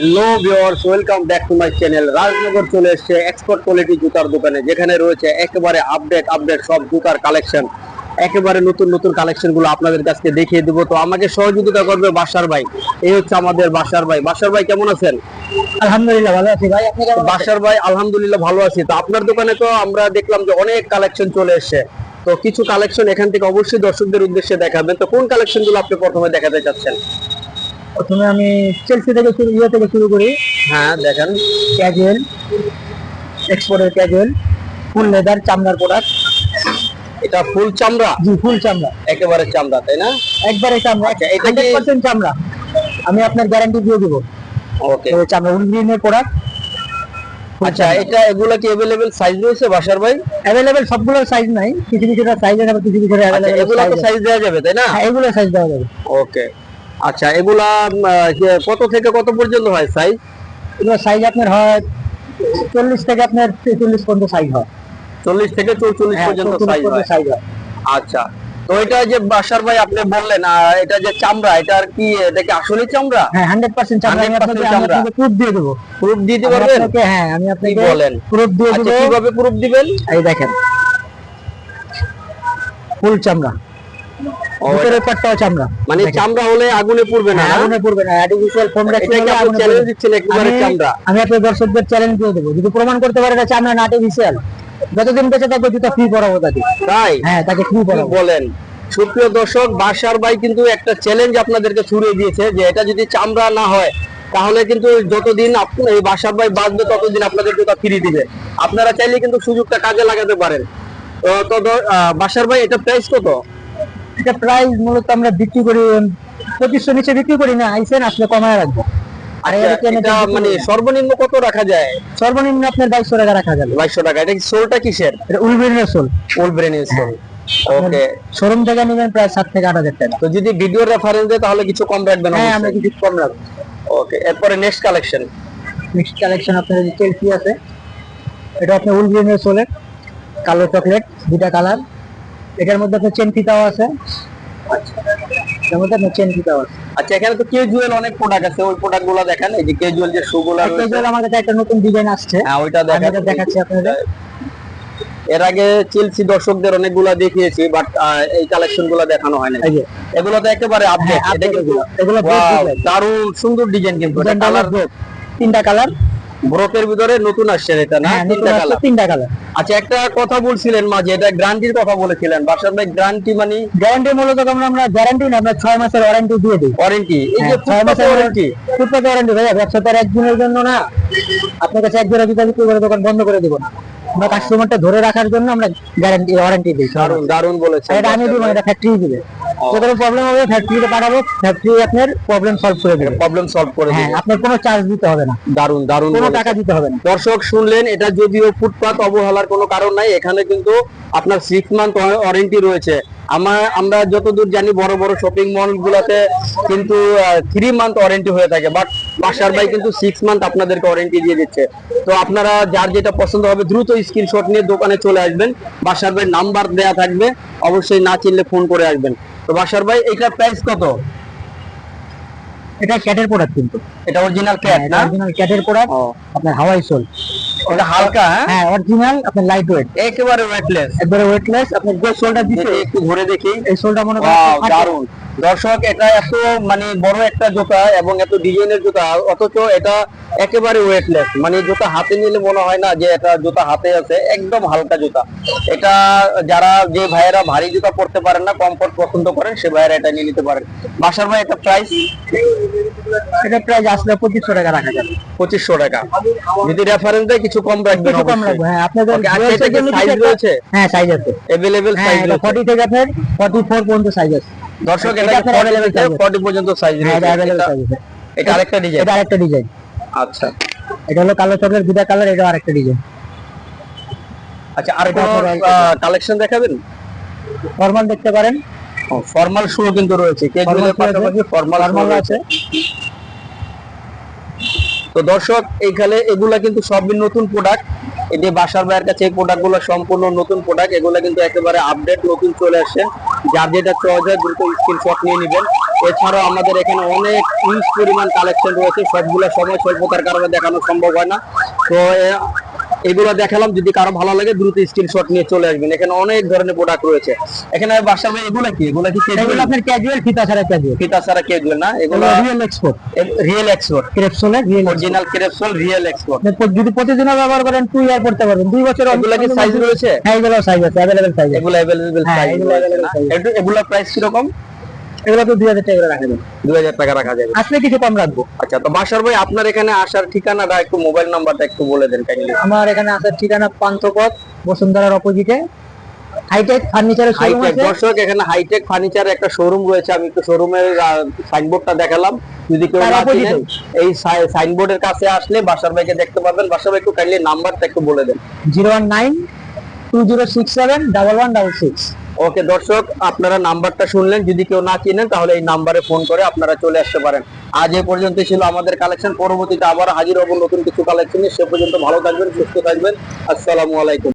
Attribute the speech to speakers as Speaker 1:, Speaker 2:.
Speaker 1: Hello welcome back to my channel Rajnagar চলে এসেছে export quality জুতার দোকানে যেখানে রয়েছে একেবারে আপডেট আপডেট সব জুতার কালেকশন একেবারে নতুন নতুন কালেকশনগুলো আপনাদের কাছে দেখিয়ে দিব। তো আমাকে সহযোগিতা করবে বাসার ভাই। এই হচ্ছে আমাদের বাসার ভাই। বাসার ভাই কেমন আছেন?
Speaker 2: আলহামদুলিল্লাহ ভালো আছি ভাই। আপনি
Speaker 1: বাসার ভাই আলহামদুলিল্লাহ ভালো আছি। তো আপনার দোকানে তো আমরা দেখলাম যে অনেক কালেকশন চলে এসেছে। তো কিছু কালেকশন এখান থেকে অবশ্যই দর্শকদের উদ্দেশ্যে দেখাবেন। তো কোন কালেকশনগুলো আপনি প্রথমে দেখাতে চাচ্ছেন?
Speaker 2: প্রথমে আমি চেলসি থেকে শুরু ইয়ে থেকে শুরু করি
Speaker 1: হ্যাঁ দেখেন
Speaker 2: ক্যাজুয়াল এক্সপোর্টের ক্যাজুয়াল ফুল লেদার চামড়ার প্রোডাক্ট
Speaker 1: এটা ফুল চামড়া
Speaker 2: জি ফুল চামড়া
Speaker 1: একেবারে চামড়া তাই না
Speaker 2: একবারে চামড়া
Speaker 1: আচ্ছা, এটা কি-
Speaker 2: হান্ড্রেড পার্সেন্ট চামড়া আমি আপনার গ্যারান্টি দিয়ে দিব
Speaker 1: ওকে
Speaker 2: তো চামড়া উলগ্রিনের প্রোডাক্ট
Speaker 1: আচ্ছা এটা এগুলা কি अवेलेबल সাইজ রয়েছে বাসার ভাই
Speaker 2: অ্যাভেলেবেল সবগুলো সাইজ নাই কিছু কিছুটা সাইজ আছে আবার কিছু কিছু
Speaker 1: আচ্ছা
Speaker 2: অ্যাভেলেবেল
Speaker 1: এগুলা তো সাইজ দেওয়া যাবে তাই না
Speaker 2: হ্যাঁ এগুলো সাইজ দেওয়া যাবে
Speaker 1: ওকে আচ্ছা এগুলা কত থেকে কত পর্যন্ত হয় সাইজ
Speaker 2: এগুলো সাইজ আপনার হয় চল্লিশ থেকে আপনার চল্লিশ পর্যন্ত সাইজ হয়।
Speaker 1: চল্লিশ থেকে চৌচল্লিশ
Speaker 2: হ্যাঁ,
Speaker 1: পর্যন্ত সাইজ হয়। আচ্ছা তো এটা যে বাসার ভাই আপনি বললেন এটা যে চামড়া এটা আর কি এটা কি আসলে চামড়া?
Speaker 2: হ্যাঁ হান্ড্রেড পার্সেন্ট চামড়া।
Speaker 1: 100%
Speaker 2: আপনাকে আমি
Speaker 1: চামড়া।
Speaker 2: আপনাকে প্রুফ দিয়ে দেবো।
Speaker 1: প্রুফ দিতে
Speaker 2: আমি
Speaker 1: পারবেন?
Speaker 2: হ্যাঁ আমি আপনাকে
Speaker 1: বলেন?
Speaker 2: প্রুফ দিয়ে
Speaker 1: আচ্ছা
Speaker 2: দেবো।
Speaker 1: কীভাবে প্রুফ দিবেন?
Speaker 2: এই দেখেন। ফুল চামড়া। পাটটাও চামড়া
Speaker 1: মানে চামড়া হলে আগুনে পুড়বে না
Speaker 2: হ্যাঁ, আগুনে পড়বে না আর্টিফিশিয়াল ফোম
Speaker 1: আপনি চ্যালেঞ্জ দিচ্ছেন একেবারে চামড়া।
Speaker 2: আমি আপনার দর্শকদের চ্যালেঞ্জ দিয়ে দেবো। যদি প্রমাণ করতে পারে এটা চামড়া না আর্টিফিশিয়াল যতদিন বেঁচে থাকবে জুতা ফ্রি পরাবো তাকে।
Speaker 1: তাই?
Speaker 2: হ্যাঁ তাকে ফ্রি পরাবো।
Speaker 1: বলেন। সুপ্রিয় দর্শক বাসার ভাই কিন্তু একটা চ্যালেঞ্জ আপনাদেরকে ছুড়িয়ে দিয়েছে যে এটা যদি চামড়া না হয় তাহলে কিন্তু যতদিন আপনি এই বাসার ভাই বাঁচবে ততদিন আপনাদের জুতা ফিরে দিবে। আপনারা চাইলে কিন্তু সুযোগটা কাজে লাগাতে পারেন। তো বাসার ভাই এটা প্রাইস কত?
Speaker 2: এটা প্রাইস মূলত আমরা বিক্রি করি পঁচিশশো নিচে বিক্রি করি না আইসেন আসলে কমায় রাখব। আর
Speaker 1: আচ্ছা, এটা মানে সর্বনিম্ন কত রাখা যায়?
Speaker 2: সর্বনিম্ন আপনার বাইশশো টাকা রাখা যাবে।
Speaker 1: বাইশশো টাকা এটা কি সোলটা কিসের?
Speaker 2: এটা উলবেরিনের
Speaker 1: sole. Wool sole. Okay.
Speaker 2: Showroom থেকে নেবেন প্রায় সাত থেকে আট হাজার টাকা।
Speaker 1: তো যদি ভিডিও রেফারেন্স দেয় তাহলে কিছু কম রাখবেন
Speaker 2: হ্যাঁ আমরা কিছু কম রাখব।
Speaker 1: ওকে এরপরে নেক্সট কালেকশন
Speaker 2: নেক্সট কালেকশন আপনার চেলসি আছে এটা আপনার সোলের কালো চকলেট দুটা কালার এটার মধ্যে আপনার চেন ফিতাও আছে। এটার মধ্যে আপনার চেন ফিতাও আছে।
Speaker 1: আচ্ছা এখানে তো কেজুয়াল অনেক প্রোডাক্ট আছে ওই প্রোডাক্টগুলো দেখেন এই যে কেজুয়াল যে শু গুলো
Speaker 2: একটা আমার কাছে একটা নতুন ডিজাইন আসছে।
Speaker 1: হ্যাঁ ওইটা
Speaker 2: আমি
Speaker 1: দেখেন
Speaker 2: এটা দেখাচ্ছি আপনাদের।
Speaker 1: এর আগে চেলসি দর্শকদের অনেকগুলা দেখিয়েছি বাট এই কালেকশনগুলো দেখানো হয় না এগুলো তো একেবারে আপডেট
Speaker 2: হ্যাঁ।
Speaker 1: দারুণ সুন্দর ডিজাইন কিন্তু
Speaker 2: তিনটা কালার
Speaker 1: ব্রোকের ভিতরে নতুন আসছে এটা না?
Speaker 2: হ্যাঁ
Speaker 1: তিনটা কালার
Speaker 2: তিনটা কালার
Speaker 1: আচ্ছা একটা কথা বলছিলেন মাঝে এটা গ্যারান্টির কথা বলেছিলেন। বাসার ভাই গ্যারান্টি মানে?
Speaker 2: গ্যারান্টি মূলত আমরা আমরা গ্যারান্টি না আমরা ছয় মাসের ওয়ারেন্টি দিয়ে দিই।
Speaker 1: ওয়ারেন্টি এই যে
Speaker 2: হ্যাঁ, ছয় মাসের
Speaker 1: ওয়ারেন্টি
Speaker 2: ফুটপাতে ওয়ারেন্টি ভাইয়া ব্যবসা তো আর একদিনের জন্য না। আপনার কাছে এক জোড়া জুতা বিক্রি করে দোকান বন্ধ করে দিব না। আমরা কাস্টমারটা ধরে রাখার জন্য আমরা গ্যারান্টি ওয়ারেন্টি দিই।
Speaker 1: দারুণ দারুণ বলেছেন।
Speaker 2: এটা আমি দিব এটা ফ্যাক্টরি দিবে। যে কোনো প্রবলেম হবে ফ্যাক্টরিতে পাঠাবো ফ্যাক্টরি আপনার প্রবলেম সলভ করে দেবে।
Speaker 1: প্রবলেম সলভ করে
Speaker 2: হ্যাঁ আপনার কোনো চার্জ দিতে হবে না।
Speaker 1: দারুণ দারুণ
Speaker 2: কোনো টাকা দিতে হবে না।
Speaker 1: দর্শক শুনলেন এটা যদিও ফুটপাত অবহেলার কোনো কারণ নাই এখানে কিন্তু আপনার সিক্স মান্থ ওয়ারেন্টি রয়েছে। আমার আমরা যতদূর জানি বড় বড় শপিং মল গুলাতে কিন্তু থ্রি মান্থ ওয়ারেন্টি হয়ে থাকে। বাট বাসার ভাই কিন্তু সিক্স মান্থ আপনাদেরকে ওয়ারেন্টি দিয়ে দিচ্ছে। তো আপনারা যার যেটা পছন্দ হবে দ্রুত স্ক্রিনশট নিয়ে দোকানে চলে আসবেন। বাসার ভাই নাম্বার দেয়া থাকবে। অবশ্যই না চিনলে ফোন করে আসবেন। তো বাসার ভাই এটার প্রাইস কত?
Speaker 2: এটা ক্যাটের প্রোডাক্ট কিন্তু।
Speaker 1: এটা অরিজিনাল ক্যাট না?
Speaker 2: অরিজিনাল ক্যাটের প্রোডাক্ট আপনার হাওয়াই সোল
Speaker 1: ওটা হালকা হ্যাঁ?
Speaker 2: হ্যাঁ অরিজিনাল আপনার লাইট ওয়েট
Speaker 1: একেবারে ওয়েটলেস
Speaker 2: একবারে ওয়েটলেস আপনার যে সোলটা দিচ্ছে
Speaker 1: একটু ঘুরে দেখি।
Speaker 2: এই সোলটা মনে করেন
Speaker 1: দারুণ। দর্শক এটা এত মানে বড় একটা জুতা এবং এত ডিজাইনের জুতা অথচ এটা একেবারে ওয়েটলেস মানে জুতা হাতে নিলে মনে হয় না যে এটা জুতা হাতে আছে একদম হালকা জুতা। এটা যারা যে ভাইয়েরা ভারী জুতা পরতে পারেন না কমফোর্ট পছন্দ করেন সে ভাইয়েরা এটা নিয়ে নিতে পারেন। বাসার ভাই এটা প্রাইস
Speaker 2: এটা প্রাইস আসলে পঁচিশশো টাকা রাখা যাবে।
Speaker 1: পঁচিশশো টাকা। যদি রেফারেন্স দেয় কিছু কম রাখবেন
Speaker 2: কিছু কম রাখব হ্যাঁ আপনাদের
Speaker 1: Okay, আচ্ছা, রয়েছে?
Speaker 2: হ্যাঁ সাইজ আছে। হ্যাঁ
Speaker 1: সাইজ
Speaker 2: ফর্টি থেকে আপনার ফর্টি ফোর পর্যন্ত সাইজ আছে।
Speaker 1: দর্শক
Speaker 2: এটা
Speaker 1: পর্যন্ত সাইজ
Speaker 2: হ্যাঁ এটা available size আছে
Speaker 1: এটা আরেকটা ডিজাইন
Speaker 2: এটা আরেকটা ডিজাইন
Speaker 1: আচ্ছা।
Speaker 2: এটা হলো কালো চকলেট দুটা কালার এটা আরেকটা ডিজাইন
Speaker 1: আচ্ছা আর কোনো কালেকশন দেখাবেন?
Speaker 2: ফর্মাল দেখতে পারেন।
Speaker 1: ফর্মাল শু কিন্তু রয়েছে।
Speaker 2: Formal
Speaker 1: পাশাপাশি ফর্মাল আছে। তো দর্শক, এইখানে এগুলা কিন্তু সবই নতুন প্রোডাক্ট যে বাসার ভাইয়ের কাছে এই প্রোডাক্টগুলো সম্পূর্ণ নতুন প্রোডাক্ট এগুলো কিন্তু একেবারে আপডেট নতুন চলে আসছে। যার যেটা চয়েস হয়, দ্রুত স্ক্রিনশট নিয়ে নেবেন। এছাড়াও আমাদের এখানে অনেক হিউজ পরিমাণ কালেকশন রয়েছে। সবগুলো সময় স্বল্পতার কারণে দেখানো সম্ভব হয় না। তো এগুলো দেখালাম যদি কারও ভালো লাগে দ্রুত স্ক্রিনশট নিয়ে চলে আসবেন। এখানে অনেক ধরনের প্রোডাক্ট রয়েছে। এখানে বাসা ভাই এগুলো কি? এগুলো কি
Speaker 2: এগুলো আপনার ক্যাজুয়াল ফিতা ছাড়া ক্যাজুয়াল
Speaker 1: ফিতা ছাড়া কেজুয়াল না? এগুলো
Speaker 2: real export
Speaker 1: real export
Speaker 2: ক্রেপসোলের real
Speaker 1: original crepe sole real export
Speaker 2: যদি প্রতিদিনও ব্যবহার করেন টু ইয়ার পড়তে পারবেন। দুই বছর
Speaker 1: এগুলো কি সাইজ রয়েছে?
Speaker 2: হ্যাঁ এগুলো সাইজ আছে অ্যাভেলেবেল সাইজ আছে।
Speaker 1: এগুলো অ্যাভেলেবেল
Speaker 2: হ্যাঁ,
Speaker 1: সাইজ
Speaker 2: এগুলো available size আছে।
Speaker 1: এগুলো
Speaker 2: তো দুই হাজার টাকা রাখা যাবে
Speaker 1: দুই হাজার টাকা রাখা যাবে।
Speaker 2: আসলে কিছু কম রাখব।
Speaker 1: আচ্ছা তো বাসার ভাই আপনার এখানে আসার ঠিকানাটা একটু মোবাইল নাম্বারটা একটু বলে দেন কাইন্ডলি
Speaker 2: আমার এখানে আসার ঠিকানা পান্থপথ বসুন্ধরার অপোজিটে। হাইটেক ফার্নিচারের শোরুম আছে।
Speaker 1: দর্শক এখানে হাইটেক ফার্নিচার একটা শোরুম রয়েছে। আমি একটু শোরুমের সাইনবোর্ডটা দেখালাম। যদি কেউ না চিনেন এই সাইনবোর্ডের কাছে আসলে বাসার ভাইকে দেখতে পাবেন বাসার ভাই একটু কাইন্ডলি নাম্বারটা একটু বলে দেন।
Speaker 2: Zero one nine two zero six seven double one double six.
Speaker 1: Okay, দর্শক, আপনারা নাম্বারটা শুনলেন। যদি কেউ না চিনেন, তাহলে এই নাম্বারে ফোন করে আপনারা চলে আসতে পারেন। আজ এ পর্যন্ত ছিল আমাদের কালেকশন। পরবর্তীতে আবার হাজির হব নতুন কিছু কালেকশন সে পর্যন্ত ভালো থাকবেন, সুস্থ থাকবেন। আসসালামু আলাইকুম।